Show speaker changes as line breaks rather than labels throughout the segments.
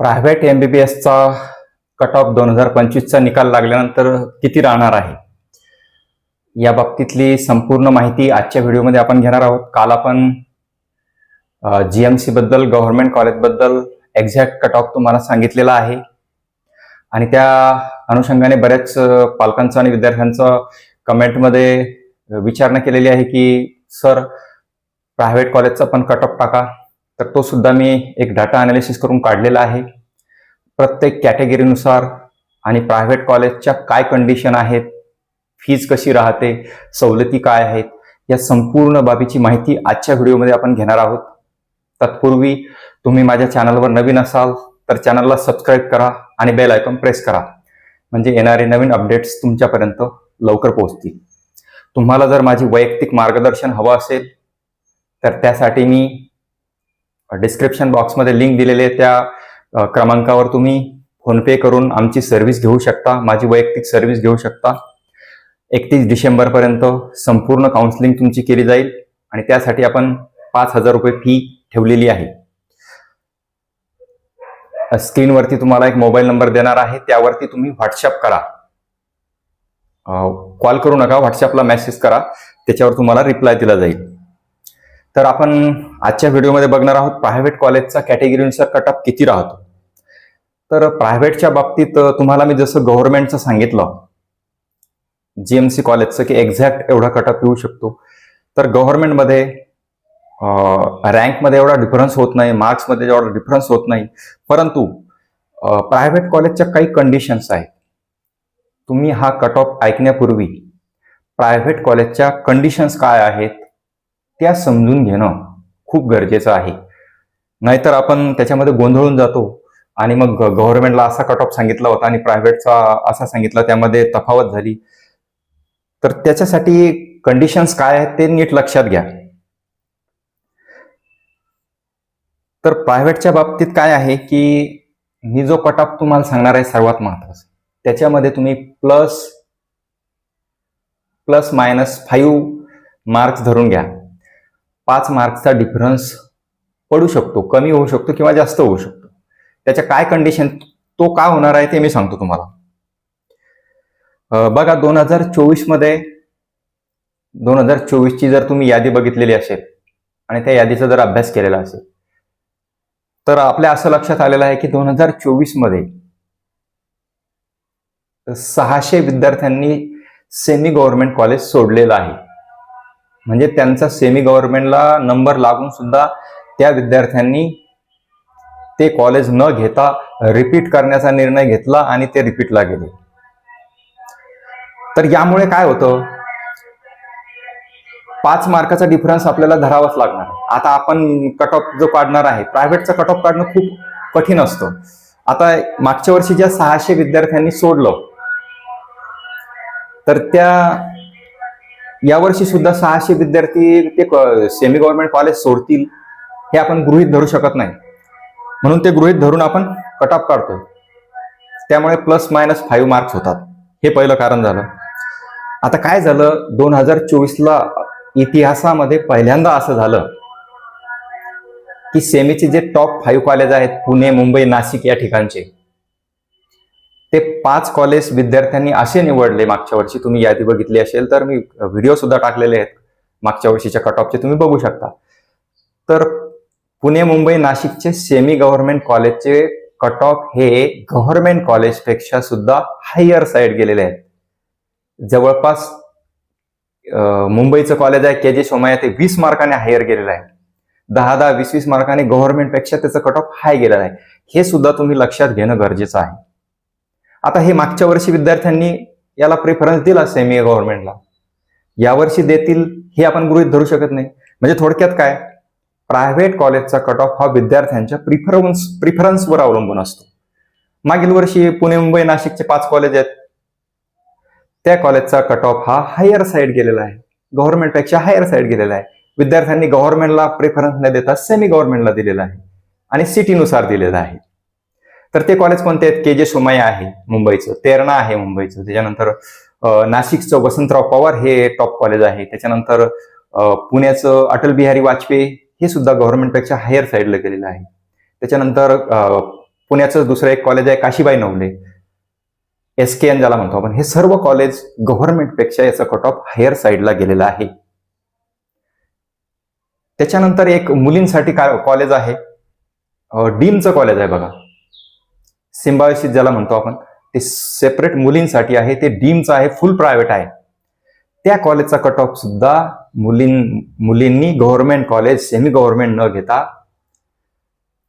Private M B B एसचा cut off दोन हजार पंचवीसचा निकाल लागल्यानंतर किती राहणार आहे? या बाबतीतली संपूर्ण माहिती आजच्या व्हिडिओमध्ये आपण घेणार आहोत. काल आपण जी एम सीबद्दल गव्हर्नमेंट कॉलेजबद्दल एक्झॅक्ट कट ऑफ तुम्हाला सांगितलेला आहे. आणि त्या अनुषंगाने बऱ्याच पालकांचं आणि विद्यार्थ्यांचं कमेंटमध्ये विचारणा केलेली आहे की सर प्रायव्हेट कॉलेजचा पण कट ऑफ टाका. तर तो सुद्धा मी एक डाटा अनालिसिस करून काढलेला आहे. प्रत्येक कॅटेगरीनुसार आणि प्रायव्हेट कॉलेजच्या काय कंडिशन आहेत फीज कशी राहते सवलती काय आहेत या संपूर्ण बाबीची माहिती आजच्या व्हिडिओमध्ये आपण घेणार आहोत. तत्पूर्वी तुम्ही माझ्या चॅनलवर नवीन असाल तर चॅनलला सबस्क्राईब करा आणि बेल आयकॉन प्रेस करा. म्हणजे येणारे नवीन अपडेट्स तुमच्यापर्यंत लवकर पोहोचतील. तुम्हाला जर माझी वैयक्तिक मार्गदर्शन हवं असेल तर त्यासाठी मी डिस्क्रिप्शन बॉक्समध्ये लिंक दिलेले त्या क्रमांकावर तुम्ही फोनपे करून आमची सर्व्हिस घेऊ शकता. माझी वैयक्तिक सर्व्हिस घेऊ शकता. एकतीस डिसेंबरपर्यंत संपूर्ण काउन्सिलिंग तुमची केली जाईल आणि त्यासाठी आपण पाच हजार रुपये फी ठेवलेली आहे. स्क्रीनवरती तुम्हाला एक मोबाईल नंबर देणार आहे. त्यावरती तुम्ही व्हॉट्सअप करा. कॉल करू नका. व्हॉट्सअपला मेसेज करा. त्याच्यावर तुम्हाला रिप्लाय दिला जाईल. तर आपण आजच्या व्हिडिओमध्ये बघणार आहोत प्रायव्हेट कॉलेजचा कॅटेगरीनुसार कट ऑफ किती राहतो. तर प्रायव्हेटच्या बाबतीत तुम्हाला मी जसं गव्हर्नमेंटचं सांगितलं जीएमसी कॉलेजचं की एक्झॅक्ट एवढा कट ऑफ येऊ शकतो. तर गव्हर्नमेंटमध्ये रँकमध्ये एवढा डिफरन्स होत नाही मार्क्समध्ये एवढा डिफरन्स होत नाही. परंतु प्रायव्हेट कॉलेजच्या काही कंडिशन्स आहेत. तुम्ही हा कट ऑफ ऐकण्यापूर्वी प्रायव्हेट कॉलेजच्या कंडिशन्स काय आहेत? त्या समजून घेणं खूप गरजेचं आहे. नाहीतर आपण त्याच्यामध्ये गोंधळून जातो. आणि मग गव्हर्नमेंटला असा कट ऑफ सांगितला होता आणि प्रायव्हेटचा असा सांगितला त्यामध्ये तफावत झाली. तर त्याच्यासाठी कंडिशन्स काय आहेत ते नीट लक्षात घ्या. तर प्रायव्हेटच्या बाबतीत काय आहे की मी जो कट ऑफ तुम्हाला सांगणार आहे सर्वात महत्त्वाचा. त्याच्यामध्ये तुम्ही plus plus minus five marks धरून घ्या. पाच मार्क्सचा डिफरन्स पडू शकतो कमी होऊ शकतो किंवा जास्त होऊ शकतो. त्याच्या काय कंडिशन तो का होणार आहे ते मी सांगतो तुम्हाला. बघा दोन हजार चोवीसमध्ये दोन हजार चोवीसची जर तुम्ही यादी बघितलेली असेल आणि त्या यादीचा जर अभ्यास केलेला असेल तर आपल्या असं लक्षात आलेलं आहे की दोन हजार चोवीसमध्ये सहाशे विद्यार्थ्यांनी सेमी गव्हर्नमेंट कॉलेज सोडलेलं आहे. म्हणजे त्यांचा सेमी गव्हर्नमेंटला नंबर लागून सुद्धा त्या विद्यार्थ्यांनी ते कॉलेज न घेता रिपीट करण्याचा निर्णय घेतला आणि ते रिपीटला गेले. तर यामुळे काय होतं? पाच मार्काचा डिफरन्स आपल्याला धरावाच लागणार. आता आपण कट ऑफ जो काढणार आहे प्रायव्हेटचा कट ऑफ काढणं खूप कठीण असतं. आता मागच्या वर्षी ज्या सहाशे विद्यार्थ्यांनी सोडलं तर त्या यावर्षी सुद्धा सहाशे विद्यार्थी ते सेमी गव्हर्नमेंट कॉलेज सोडतील हे आपण गृहित धरू शकत नाही. म्हणून ते गृहित धरून आपण कट ऑफ काढतोय. त्यामुळे प्लस मायनस फाईव्ह मार्क्स होतात. हे पहिलं कारण झालं. आता काय झालं? दोन हजार चोवीसला इतिहासामध्ये पहिल्यांदा असं झालं की सेमीचे जे टॉप फाईव्ह कॉलेज आहेत पुणे मुंबई नाशिक या ठिकाणचे ते पाच कॉलेज विद्यार्थ्यांनी असे निवडले मागच्या वर्षी. तुम्ही यादी बघितली असेल तर मी व्हिडिओ सुद्धा टाकलेले आहेत. मागच्या वर्षीच्या कट ऑफचे तुम्ही बघू शकता. तर पुणे मुंबई नाशिकचे सेमी गव्हर्नमेंट कॉलेजचे कट ऑफ हे गव्हर्नमेंट कॉलेजपेक्षा सुद्धा हायर साईड गेलेले आहेत. जवळपास मुंबईचं कॉलेज आहे के जे सोमय्या ते वीस मार्काने हायर गेलेलं आहे. दहा दहा वीस वीस मार्काने गव्हर्नमेंटपेक्षा त्याचं कट ऑफ हाय गेलेलं आहे. हे सुद्धा तुम्ही लक्षात घेणं गरजेचं आहे. आता हे मागच्या वर्षी विद्यार्थ्यांनी याला प्रेफरन्स दिला सेमी गव्हर्नमेंटला यावर्षी देतील हे आपण गृहीत धरू शकत नाही. म्हणजे थोडक्यात काय? प्रायव्हेट कॉलेजचा कट ऑफ हा विद्यार्थ्यांच्या प्रिफरन्स प्रिफरन्सवर अवलंबून असतो. मागील वर्षी पुणे मुंबई नाशिकचे पाच कॉलेज आहेत. त्या कॉलेजचा कट ऑफ हा हायर साईड गेलेला आहे. गव्हर्नमेंटपेक्षा हायर साईड गेलेला आहे. विद्यार्थ्यांनी गव्हर्नमेंटला प्रेफरन्स न देता सेमी गव्हर्नमेंटला दिलेला आहे. आणि सिटीनुसार दिलेला आहे. तर ते कॉलेज कोणते आहेत? के जे सोमय आहे मुंबईचं तेरणा आहे मुंबईचं. त्याच्यानंतर नाशिकचं वसंतराव पवार हे टॉप कॉलेज आहे. त्याच्यानंतर पुण्याचं अटल बिहारी वाजपेयी हे सुद्धा गव्हर्नमेंटपेक्षा हायर साईडला गेलेलं आहे. त्याच्यानंतर अं, पुण्याचं दुसरं एक कॉलेज आहे Kashibai Navale. S K N ज्याला म्हणतो आपण. हे सर्व कॉलेज गव्हर्नमेंटपेक्षा याचा कट ऑफ हायर साईडला गेलेलं आहे. त्याच्यानंतर एक मुलींसाठी काय कॉलेज आहे. डीमचं कॉलेज आहे बघा. सिम्बायोसिस ज्याला म्हणतो आपण ते सेपरेट मुलींसाठी आहे ते डीमचं आहे फुल प्रायव्हेट आहे. त्या कॉलेजचा कट ऑफ सुद्धा मुलीं मुलींनी गव्हर्नमेंट कॉलेज सेमी गव्हर्नमेंट न घेता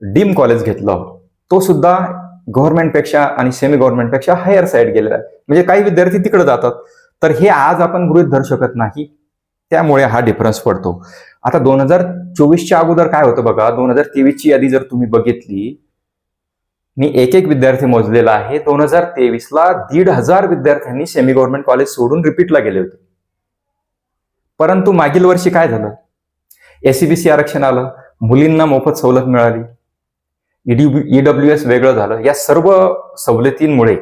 डीम कॉलेज घेतलं तो सुद्धा गव्हर्नमेंटपेक्षा आणि सेमी गव्हर्नमेंटपेक्षा हायर साईड गेलेला आहे. म्हणजे काही विद्यार्थी तिकडे जातात. तर हे आज आपण गृहित धरू शकत नाही. त्यामुळे हा डिफरन्स पडतो. आता दोन हजार चोवीसच्या अगोदर काय होतं बघा? दोन हजार तेवीसची यादी जर तुम्ही बघितली मी एक एक विद्यार्थी मोजलेला आहे. दोन हजार तेवीसला दीड हजार विद्यार्थ्यांनी सेमी गव्हर्नमेंट कॉलेज सोडून रिपीटला गेले होते. परंतु मागील वर्षी काय झालं? एसीबीसी आरक्षण आलं मुलींना मोफत सवलत मिळाली. ईडब्ल्यू एस वेगळं झालं. या सर्व सवलतींमुळे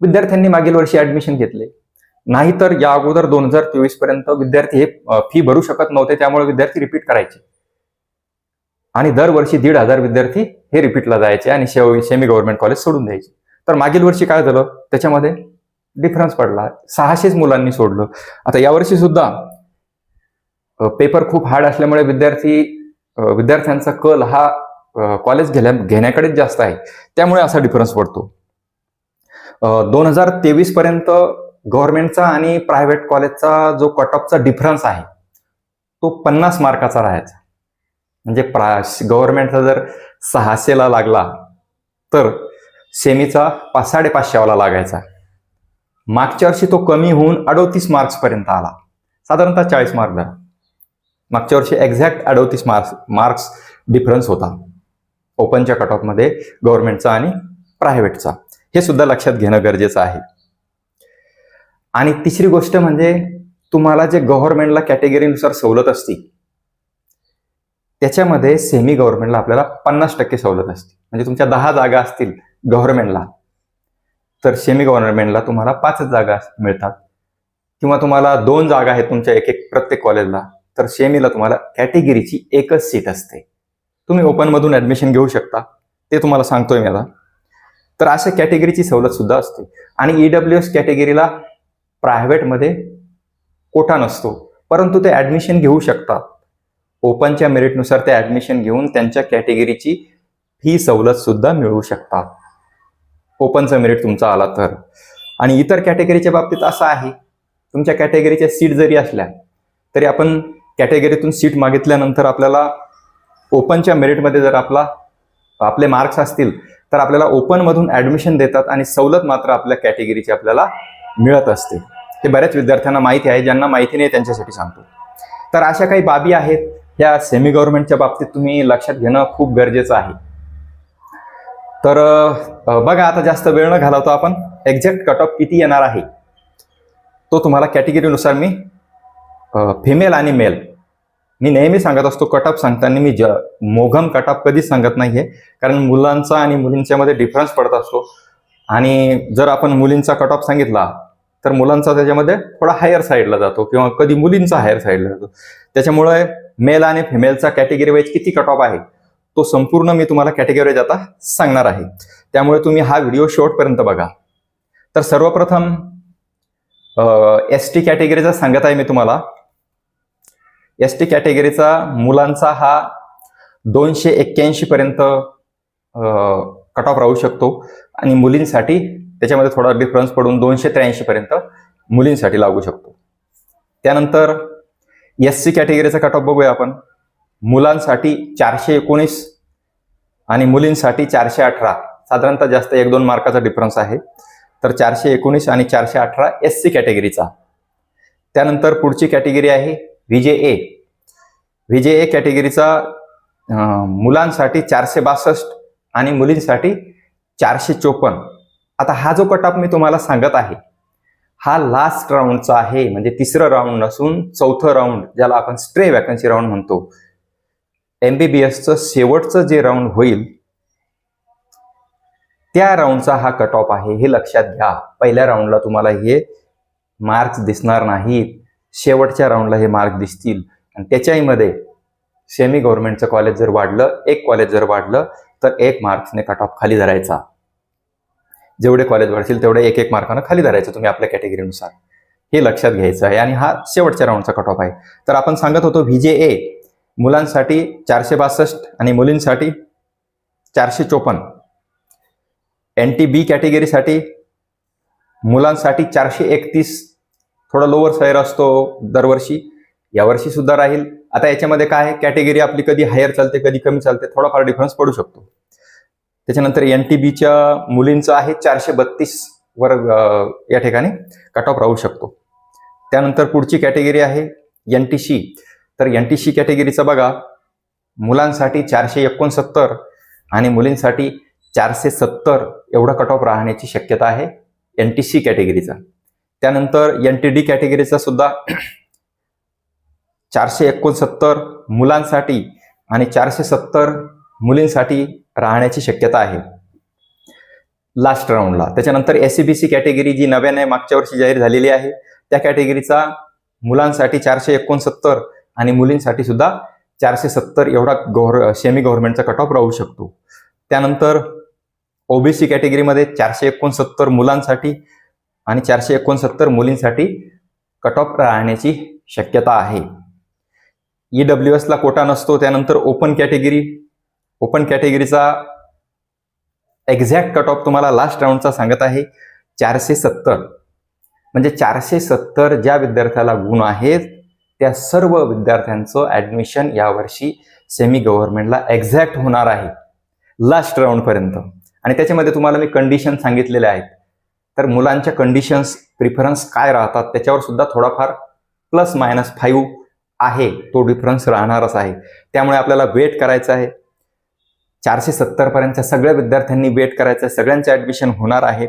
विद्यार्थ्यांनी मागील वर्षी ऍडमिशन घेतले. नाहीतर या अगोदर दोन हजार तेवीस पर्यंत विद्यार्थी हे फी भरू शकत नव्हते. त्यामुळे विद्यार्थी रिपीट करायचे. आणि दरवर्षी दीड हजार विद्यार्थी हे रिपीटला जायचे आणि सेमी गव्हर्नमेंट कॉलेज सोडून द्यायचे. तर मागील वर्षी काय झालं? त्याच्यामध्ये डिफरन्स पडला. सहाशेच मुलांनी सोडलं. आता यावर्षी सुद्धा पेपर खूप हार्ड असल्यामुळे विद्यार्थी विद्यार्थ्यांचा कल हा कॉलेज घेण्या घेण्याकडेच जास्त आहे. त्यामुळे असा डिफरन्स पडतो. दोन हजार तेवीस पर्यंत गव्हर्नमेंटचा आणि प्रायव्हेट कॉलेजचा जो कट ऑफचा डिफरन्स आहे तो पन्नास मार्काचा राहायचा. म्हणजे प्रा गव्हर्नमेंटचा जर सहाशेला लागला तर सेमीचा पाच साडेपाचशेवाला लागायचा. मागच्या वर्षी तो कमी होऊन अडोतीस मार्क्सपर्यंत आला. साधारणतः चाळीस मार्क झाला. मागच्या वर्षी एक्झॅक्ट अडोतीस मार्क्स मार्क्स डिफरन्स होता. ओपनच्या कट ऑफमध्ये गव्हर्नमेंटचा आणि प्रायव्हेटचा हे सुद्धा लक्षात घेणं गरजेचं आहे. आणि तिसरी गोष्ट म्हणजे तुम्हाला जे गव्हर्नमेंटला कॅटेगरीनुसार सवलत असती त्याच्यामध्ये सेमी गव्हर्नमेंटला आपल्याला पन्नास टक्के सवलत असते. म्हणजे तुमच्या दहा जागा असतील गव्हर्नमेंटला तर सेमी गव्हर्नमेंटला तुम्हाला पाचच जागा मिळतात. किंवा तुम्हाला दोन जागा आहेत तुमच्या एक एक प्रत्येक कॉलेजला तर सेमीला तुम्हाला कॅटेगरीची एकच सीट असते. तुम्ही ओपनमधून ऍडमिशन घेऊ शकता. ते तुम्हाला सांगतोय मी आता. तर अशा कॅटेगरीची सवलत सुद्धा असते. आणि ईडब्ल्यू एस कॅटेगरीला प्रायव्हेटमध्ये कोटा नसतो. परंतु ते ऍडमिशन घेऊ शकतात. ओपनच्या मेरिटनुसार ते ॲडमिशन घेऊन त्यांच्या कॅटेगरीची फी सवलत सुद्धा मिळवू शकतात. ओपनचा मेरिट तुमचा आला तर. आणि इतर कॅटेगरीच्या बाबतीत असं आहे तुमच्या कॅटेगरीच्या सीट जरी असल्या तरी आपण कॅटेगरीतून सीट मागितल्यानंतर आपल्याला ओपनच्या मेरिटमध्ये जर आपला आपले मार्क्स असतील तर आपल्याला ओपनमधून ॲडमिशन देतात आणि सवलत मात्र आपल्या कॅटेगरीची आपल्याला मिळत असते. हे बऱ्याच विद्यार्थ्यांना माहिती आहे ज्यांना माहिती नाही त्यांच्यासाठी सांगतो. तर अशा काही बाबी आहेत या सेमी गव्हर्नमेंटच्या बाबतीत तुम्ही लक्षात घेणं खूप गरजेचं आहे. तर बघा आता जास्त वेळ न घालवतो आपण एक्झॅक्ट कट ऑफ किती येणार आहे? तो तुम्हाला कॅटेगरीनुसार मी फिमेल आणि मेल मी नेहमी सांगत असतो कट ऑफ सांगताना मी ज मोघम कट ऑफ कधीच सांगत नाही आहे कारण मुलांचा आणि मुलींच्या मध्ये डिफरन्स पडत असतो. आणि जर आपण मुलींचा कट ऑफ सांगितला तर मुलांचा त्याच्यामध्ये थोडा हायर साईडला जातो किंवा कधी मुलींचा हायर साईडला जातो. त्याच्यामुळे मेल आणि फिमेलचा कॅटेगरी वाईज किती कट ऑफ आहे तो संपूर्ण मी तुम्हाला कॅटेगरी वाईज आता सांगणार आहे. त्यामुळे तुम्ही हा व्हिडिओ शेवटपर्यंत बघा. तर सर्वप्रथम एस टी कॅटेगरीचा सांगत आहे मी तुम्हाला. एस टी कॅटेगरीचा मुलांचा हा दोनशे एक्क्याऐंशी पर्यंत कट ऑफ राहू शकतो. आणि मुलींसाठी त्याच्यामध्ये थोडा डिफरन्स पडून दोनशे त्र्याऐंशी पर्यंत मुलींसाठी लागू शकतो. त्यानंतर एस सी कॅटेगरीचा कट ऑफ बघूया आपण. मुलांसाठी चारशे एकोणीस आणि मुलींसाठी चारशे अठरा. साधारणतः जास्त एक दोन मार्काचा डिफरन्स आहे. तर चारशे एकोणीस आणि चारशे अठरा एस सी कॅटेगरीचा त्यानंतर पुढची कॅटेगरी आहे व्हीजे ए व्हीजे ए कॅटेगरीचा मुलांसाठी चारशे बासष्ट आणि मुलींसाठी चारशे चोपन्न. आता हा जो कट ऑफ मी तुम्हाला सांगत आहे हा लास्ट राऊंडचा आहे. म्हणजे तिसरं राऊंड असून चौथं राऊंड ज्याला आपण स्ट्रे वॅकन्सी राऊंड म्हणतो. एमबीबीएसचं शेवटचं जे राऊंड होईल त्या राऊंडचा हा कट ऑफ आहे. हे लक्षात घ्या. पहिल्या राऊंडला तुम्हाला हे मार्क्स दिसणार नाहीत. शेवटच्या राऊंडला हे मार्क दिसतील. आणि त्याच्याहीमध्ये सेमी गव्हर्नमेंटचं कॉलेज जर वाढलं एक कॉलेज जर वाढलं तर तर एक मार्क्सने कट ऑफ खाली धरायचा. जेवढे कॉलेज वाढतील तेवढे एक एक मार्कानं खाली धरायचं तुम्ही आपल्या कॅटेगरीनुसार हे लक्षात घ्यायचं आहे. आणि हा शेवटच्या राऊंडचा कट ऑफ आहे. तर आपण सांगत होतो व्ही जे ए मुलांसाठी चारशे बासष्ट आणि मुलींसाठी चारशे चोपन्न. एन टी बी कॅटेगरीसाठी मुलांसाठी चारशे एकतीस. थोडा लोअर सैर असतो दरवर्षी. यावर्षी सुद्धा राहील. आता याच्यामध्ये काय आहे? कॅटेगरी आपली कधी हायर चालते कधी कमी चालते थोडाफार डिफरन्स पडू शकतो. त्याच्यानंतर एन टी बीच्या मुलींचं आहे चारशे बत्तीस वर या ठिकाणी कट ऑफ राहू शकतो. त्यानंतर पुढची कॅटेगरी आहे एन टी सी. तर एन टी सी कॅटेगरीचा बघा मुलांसाठी चारशे एकोणसत्तर आणि मुलींसाठी चारशे सत्तर एवढा कट ऑफ राहण्याची शक्यता आहे एन टी सी कॅटेगरीचा त्यानंतर एन टी डी कॅटेगरीचा सुद्धा चारशे एकोणसत्तर मुलांसाठी आणि चारशे सत्तर मुलींसाठी राहण्याची शक्यता आहे. लास्ट राऊंडला त्याच्यानंतर S C B C category जी नव्याने मागच्या वर्षी जाहीर झालेली आहे त्या कॅटेगरीचा मुलांसाठी चारशे एकोणसत्तर आणि मुलींसाठी सुद्धा चारशे सत्तर एवढा गव्हर सेमी गव्हर्नमेंटचा कट ऑफ राहू शकतो. त्यानंतर ओबीसी कॅटेगरीमध्ये चारशे एकोणसत्तर मुलांसाठी आणि चारशे एकोणसत्तर मुलींसाठी कट ऑफ राहण्याची शक्यता आहे. ई डब्ल्यू एसला कोटा नसतो त्यानंतर ओपन कॅटेगरी ओपन कॅटेगरीचा एक्झॅक्ट कट ऑफ तुम्हाला लास्ट राऊंडचा सांगत आहे चारशे सत्तर. म्हणजे चारशे सत्तर ज्या विद्यार्थ्याला गुण आहेत त्या सर्व विद्यार्थ्यांचं ॲडमिशन यावर्षी सेमी गव्हर्नमेंटला एक्झॅक्ट होणार आहे. लास्ट राऊंडपर्यंत आणि त्याच्यामध्ये तुम्हाला मी कंडिशन सांगितलेले आहेत. तर मुलांच्या कंडिशन्स प्रिफरन्स काय राहतात त्याच्यावर सुद्धा थोडाफार प्लस मायनस फाईव्ह आहे तो डिफरन्स राहणारच आहे. त्यामुळे आपल्याला वेट करायचं आहे. चारशे सत्तरपर्यंतच्या सगळ्या विद्यार्थ्यांनी वेट करायचं सगळ्यांचं ॲडमिशन होणार आहे.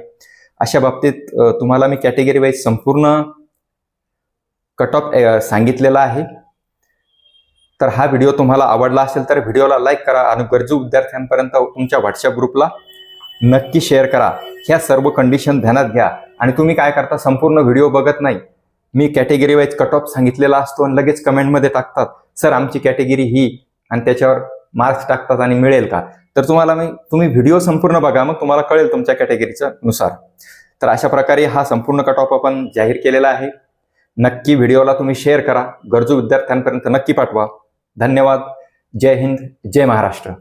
अशा बाबतीत तुम्हाला मी कॅटेगरी वाईज संपूर्ण कट ऑफ सांगितलेला आहे. तर हा व्हिडिओ तुम्हाला आवडला असेल तर व्हिडिओला लाईक करा आणि गरजू विद्यार्थ्यांपर्यंत तुमच्या व्हॉट्सअप ग्रुपला नक्की शेअर करा. ह्या सर्व कंडिशन ध्यानात घ्या. आणि तुम्ही काय करता संपूर्ण व्हिडिओ बघत नाही. मी कॅटेगरी वाईज कट ऑफ सांगितलेला असतो आणि लगेच कमेंटमध्ये टाकतात. सर आमची कॅटेगरी ही आणि त्याच्यावर मार्क्स टाकतात आणि मिळेल का? तर तुम्हाला मी तुम्ही व्हिडिओ संपूर्ण बघा मग तुम्हाला कळेल तुमच्या कॅटेगरीच्या नुसार. तर अशा प्रकारे हा संपूर्ण कट ऑफ आपण जाहीर केलेला आहे. नक्की व्हिडिओला तुम्ही शेअर करा. गरजू विद्यार्थ्यांपर्यंत नक्की पाठवा. धन्यवाद. जय हिंद. जय महाराष्ट्र.